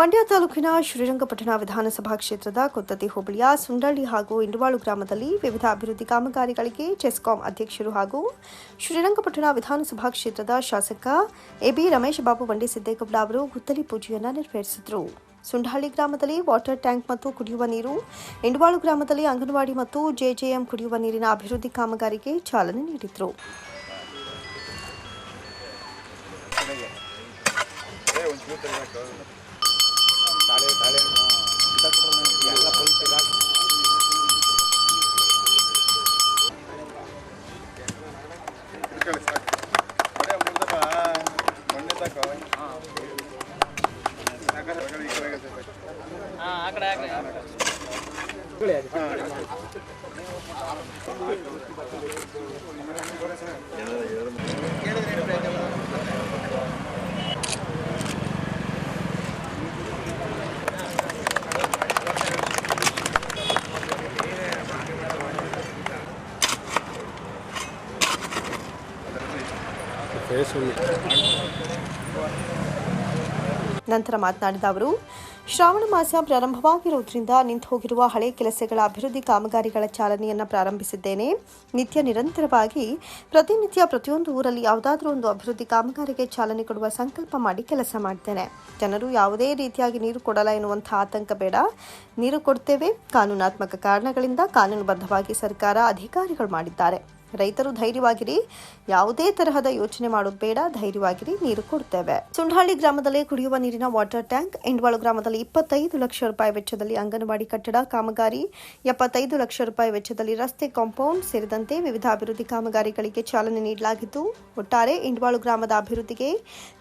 ಮಂಡ್ಯ ತಾಲೂಕಿನ ಶ್ರೀರಂಗಪಟ್ಟಣ ವಿಧಾನಸಭಾ ಕ್ಷೇತ್ರದ ಕೊತ್ತತಿ ಹೋಬಳಿಯ ಸುಂಡಳ್ಳಿ ಹಾಗೂ ಇಂಡವಾಳು ಗ್ರಾಮದಲ್ಲಿ ವಿವಿಧ ಅಭಿವೃದ್ಧಿ ಕಾಮಗಾರಿಗಳಿಗೆ ಚೆಸ್ಕಾಂ ಅಧ್ಯಕ್ಷರು ಹಾಗೂ ಶ್ರೀರಂಗಪಟ್ಟಣ ವಿಧಾನಸಭಾ ಕ್ಷೇತ್ರದ ಶಾಸಕ ಎಬಿ ರಮೇಶ್ ಬಾಬು ಬಂಡಿ ಸಿದ್ದೇಗೌಡ ಅವರು ಗುತ್ತಲಿ ಪೂಜೆಯನ್ನು ನೆರವೇರಿಸಿದರು. ಸುಂಡಹಳ್ಳಿ ಗ್ರಾಮದಲ್ಲಿ ವಾಟರ್ ಟ್ಯಾಂಕ್ ಮತ್ತು ಕುಡಿಯುವ ನೀರು, ಇಂಡವಾಳು ಗ್ರಾಮದಲ್ಲಿ ಅಂಗನವಾಡಿ ಮತ್ತು ಜೆಜೆಎಂ ಕುಡಿಯುವ ನೀರಿನ ಅಭಿವೃದ್ಧಿ ಕಾಮಗಾರಿಗೆ ಚಾಲನೆ ನೀಡಿದರು. ಇಟ್ಕೊಳ್ಳಿ ಸಾಕು ಅದೇ ಮುರ್ದಪ್ಪ ಮೊನ್ನೆ ಸಾಕು ನಂತರ ಮಾತನಾಡಿದ ಅವರು, ಶ್ರಾವಣ ಮಾಸ ಪ್ರಾರಂಭವಾಗಿರುವುದರಿಂದ ನಿಂತು ಹೋಗಿರುವ ಹಳೆ ಕೆಲಸಗಳ ಅಭಿವೃದ್ಧಿ ಕಾಮಗಾರಿಗಳ ಚಾಲನೆಯನ್ನು ಪ್ರಾರಂಭಿಸಿದ್ದೇನೆ. ನಿತ್ಯ ನಿರಂತರವಾಗಿ ಪ್ರತಿನಿತ್ಯ ಪ್ರತಿಯೊಂದು ಊರಲ್ಲಿ ಯಾವುದಾದ್ರೂ ಒಂದು ಅಭಿವೃದ್ಧಿ ಕಾಮಗಾರಿಗೆ ಚಾಲನೆ ಕೊಡುವ ಸಂಕಲ್ಪ ಮಾಡಿ ಕೆಲಸ ಮಾಡ್ತೇನೆ. ಜನರು ಯಾವುದೇ ರೀತಿಯಾಗಿ ನೀರು ಕೊಡಲ್ಲ ಎನ್ನುವಂಥ ಆತಂಕ ಬೇಡ. ನೀರು ಕೊಡ್ತೇವೆ. ಕಾನೂನಾತ್ಮಕ ಕಾರಣಗಳಿಂದ ಕಾನೂನುಬದ್ಧವಾಗಿ ಸರ್ಕಾರ ಅಧಿಕಾರಿಗಳು ಮಾಡಿದ್ದಾರೆ. ರೈತರು ಧೈರ್ಯವಾಗಿರಿ. ಯಾವುದೇ ತರಹದ ಯೋಚನೆ ಮಾಡೋದು ಬೇಡ, ಧೈರ್ಯವಾಗಿರಿ, ನೀರು ಕೊಡ್ತೇವೆ. ಸುಂಡಹಳ್ಳಿ ಗ್ರಾಮದಲ್ಲಿ ಕುಡಿಯುವ ನೀರಿನ ವಾಟರ್ ಟ್ಯಾಂಕ್ ಇಂಡ್ವಾಳು ಗ್ರಾಮದಲ್ಲಿ ಇಪ್ಪತ್ತೈದು ಲಕ್ಷ ರೂಪಾಯಿ ವೆಚ್ಚದಲ್ಲಿ ಅಂಗನವಾಡಿ ಕಟ್ಟಡ ಕಾಮಗಾರಿ, ಎಪ್ಪತ್ತೈದು ಲಕ್ಷ ರೂಪಾಯಿ ವೆಚ್ಚದಲ್ಲಿ ರಸ್ತೆ ಕಾಂಪೌಂಡ್ ಸೇರಿದಂತೆ ವಿವಿಧ ಅಭಿವೃದ್ಧಿ ಕಾಮಗಾರಿಗಳಿಗೆ ಚಾಲನೆ ನೀಡಲಾಗಿದ್ದು, ಒಟ್ಟಾರೆ ಇಂಡ್ವಾಳು ಗ್ರಾಮದ ಅಭಿವೃದ್ಧಿಗೆ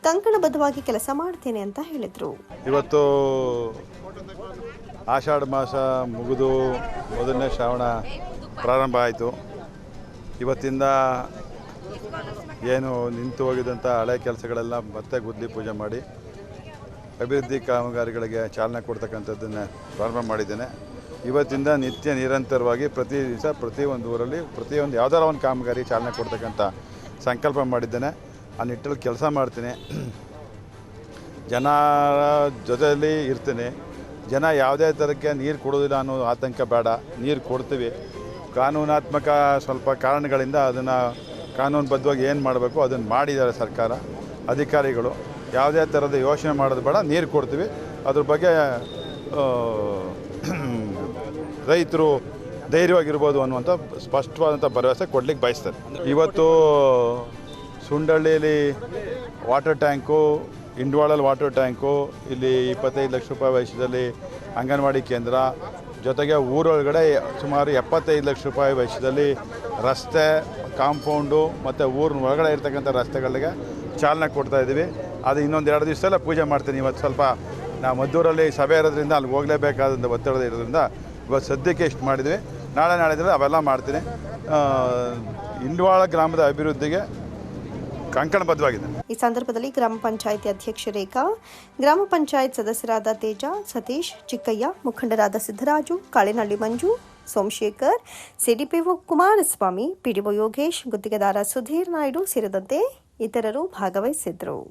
ಕಂಕಣಬದ್ಧವಾಗಿ ಕೆಲಸ ಮಾಡ್ತೇನೆ ಅಂತ ಹೇಳಿದರು. ಇವತ್ತು ಆಷಾಢ ಮಾಸ ಮುಗಿದು ಮೊದಲನೇ ಶ್ರಾವಣ ಪ್ರಾರಂಭ ಆಯಿತು. ಇವತ್ತಿಂದ ಏನು ನಿಂತು ಹೋಗಿದ್ದಂಥ ಹಳೆ ಕೆಲಸಗಳೆಲ್ಲ ಮತ್ತೆ ಗುದ್ಲಿ ಪೂಜೆ ಮಾಡಿ ಅಭಿವೃದ್ಧಿ ಕಾಮಗಾರಿಗಳಿಗೆ ಚಾಲನೆ ಕೊಡ್ತಕ್ಕಂಥದ್ದನ್ನು ಪ್ರಾರಂಭ ಮಾಡಿದ್ದೇನೆ. ಇವತ್ತಿಂದ ನಿತ್ಯ ನಿರಂತರವಾಗಿ ಪ್ರತಿ ದಿವಸ ಪ್ರತಿಯೊಂದು ಊರಲ್ಲಿ ಪ್ರತಿಯೊಂದು ಯಾವ್ದಾರ ಒಂದು ಕಾಮಗಾರಿ ಚಾಲನೆ ಕೊಡ್ತಕ್ಕಂಥ ಸಂಕಲ್ಪ ಮಾಡಿದ್ದೇನೆ. ಆ ನಿಟ್ಟಲ್ಲಿ ಕೆಲಸ ಮಾಡ್ತೀನಿ. ಜನರ ಜೊತೆಯಲ್ಲಿ ಇರ್ತೀನಿ. ಜನ ಯಾವುದೇ ಥರಕ್ಕೆ ನೀರು ಕೊಡೋದಿಲ್ಲ ಅನ್ನೋ ಆತಂಕ ಬೇಡ. ನೀರು ಕೊಡ್ತೀವಿ. ಕಾನೂನಾತ್ಮಕ ಸ್ವಲ್ಪ ಕಾರಣಗಳಿಂದ ಅದನ್ನು ಕಾನೂನುಬದ್ಧವಾಗಿ ಏನು ಮಾಡಬೇಕು, ಅದನ್ನು ಮಾಡಿದ್ದಾರೆ ಸರ್ಕಾರ, ಅಧಿಕಾರಿಗಳು. ಯಾವುದೇ ಥರದ ಯೋಚನೆ ಮಾಡೋದು ಬೇಡ, ನೀರು ಕೊಡ್ತೀವಿ. ಅದ್ರ ಬಗ್ಗೆ ರೈತರು ಧೈರ್ಯವಾಗಿರ್ಬೋದು ಅನ್ನುವಂಥ ಸ್ಪಷ್ಟವಾದಂಥ ಭರವಸೆ ಕೊಡ್ಲಿಕ್ಕೆ ಬಯಸ್ತಾರೆ. ಇವತ್ತು ಸುಂಡಳ್ಳಿಯಲ್ಲಿ ವಾಟರ್ ಟ್ಯಾಂಕು, ಇಂಡ್ವಾಳಲ್ಲಿ ವಾಟರ್ ಟ್ಯಾಂಕು, ಇಲ್ಲಿ ಇಪ್ಪತ್ತೈದು ಲಕ್ಷ ರೂಪಾಯಿ ವೆಚ್ಚದಲ್ಲಿ ಅಂಗನವಾಡಿ ಕೇಂದ್ರ ಜೊತೆಗೆ ಊರೊಳಗಡೆ ಸುಮಾರು ಎಪ್ಪತ್ತೈದು ಲಕ್ಷ ರೂಪಾಯಿ ವೆಚ್ಚದಲ್ಲಿ ರಸ್ತೆ, ಕಾಂಪೌಂಡು ಮತ್ತು ಊರಿನ ಒಳಗಡೆ ಇರ್ತಕ್ಕಂಥ ರಸ್ತೆಗಳಿಗೆ ಚಾಲನೆ ಕೊಡ್ತಾ ಇದ್ದೀವಿ. ಅದು ಇನ್ನೊಂದು ಎರಡು ದಿವಸದಲ್ಲ ಪೂಜೆ ಮಾಡ್ತೀನಿ. ಇವತ್ತು ಸ್ವಲ್ಪ ನಾವು ಮದ್ದೂರಲ್ಲಿ ಸಭೆ ಇರೋದ್ರಿಂದ ಅಲ್ಲಿ ಹೋಗಲೇಬೇಕಾದಂಥ ಒತ್ತಡ ಇರೋದ್ರಿಂದ ಇವತ್ತು ಸದ್ಯಕ್ಕೆ ಇಷ್ಟು ಮಾಡಿದ್ವಿ. ನಾಳೆ ನಾಳೆ ಅವೆಲ್ಲ ಮಾಡ್ತೀನಿ. ಇಂಡ್ವಾಳ ಗ್ರಾಮದ ಅಭಿವೃದ್ಧಿಗೆ ಕಂಕಣಬದ್ಧವಾಗಿದೆ. ಈ ಸಂದರ್ಭದಲ್ಲಿ ಗ್ರಾಮ ಪಂಚಾಯತ್ ಅಧ್ಯಕ್ಷ ರೇಖಾ, ಗ್ರಾಮ ಪಂಚಾಯತ್ ಸದಸ್ಯರಾದ ತೇಜ, ಸತೀಶ್, ಚಿಕ್ಕಯ್ಯ, ಮುಖಂಡರಾದ ಸಿದ್ದರಾಜು ಕಾಳೆನಹಳ್ಳಿ ಮಂಜು, ಸೋಮಶೇಖರ್ ಸಿಡಿಪಿಒ ಕುಮಾರಸ್ವಾಮಿ ಪಿಡಿಒ ಯೋಗೇಶ್, ಗುತ್ತಿಗೆದಾರ ಸುಧೀರ್ ನಾಯ್ಡು ಸೇರಿದಂತೆ ಇತರರು ಭಾಗವಹಿಸಿದ್ದರು.